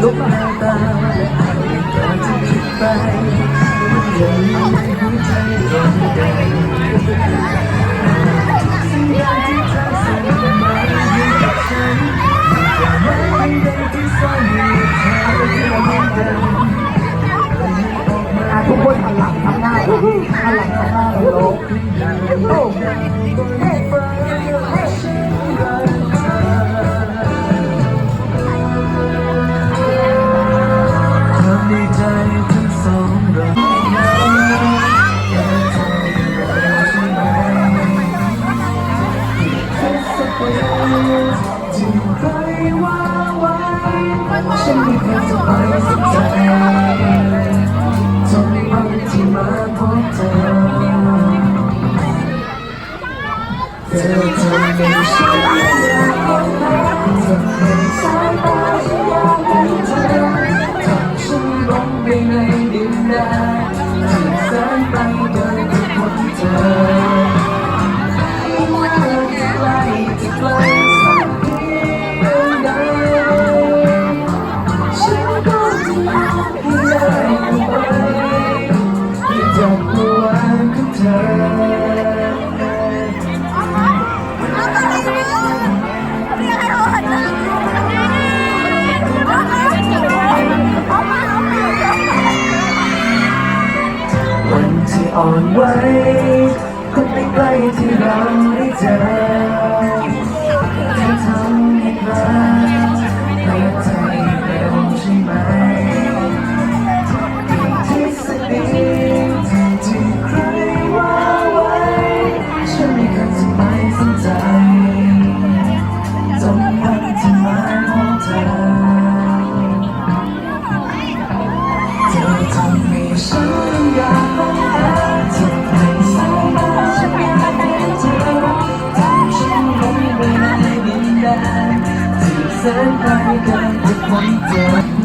lúc hai ta lại hành ta chỉ tay vẫn dần vui thay trọn đời xin anh chỉ cho sự mãi như thật chân và mấy anh đây chỉ soi nhìn theo như là nhân dân À, ทุกคนหันหลังทำหน้าหันหลังทำหน้าเลยลูก 不是你的，不会，总会害怕，Jai แสนไกลกันทุกคนเจอ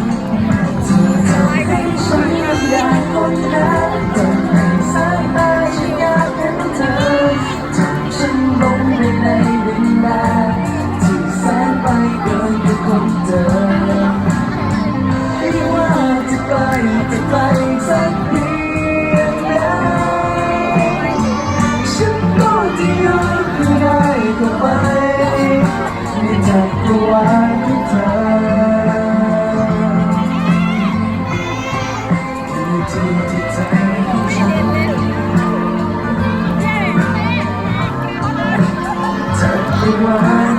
one.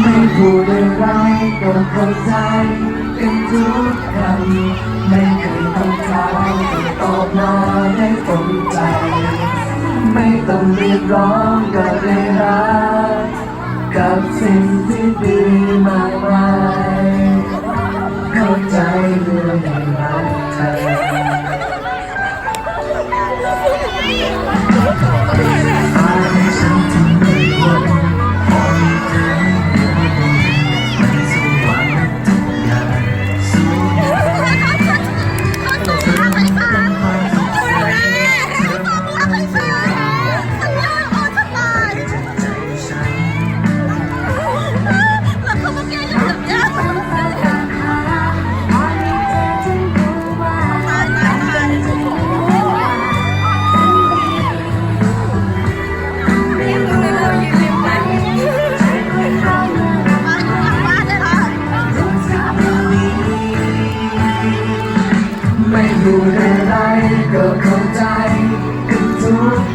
ไม่พูดอะไรก็เข้าใจกันทุกคำไม่เคยต้องการตอบมาได้ตรงใจ ไม่ต้องเรียกร้อง things we be my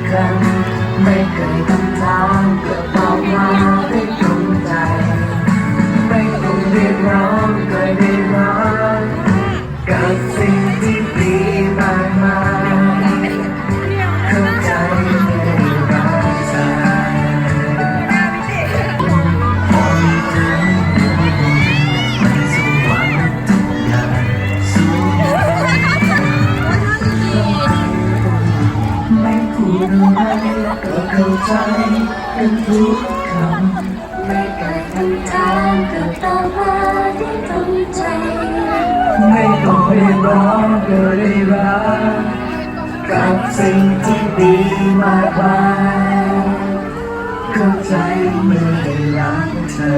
ครั้ง ไม่เคยทำทางเกิดความาได้ตรง ใจกันทุกคำไม่เกิดคำถามก็ตอบมาได้ตรงใจ ไม่ต้องเรียกร้องก็ได้รักกับสิ่งที่ดีมากมายเข้าใจเมื่อได้รักเธอ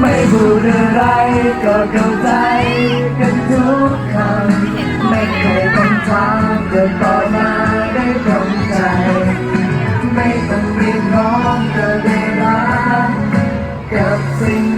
ไม่พูดอะไรก็เข้าใจกันทุกคำไม่เคยต้องถามก็ต่อมาได้ตรง ต้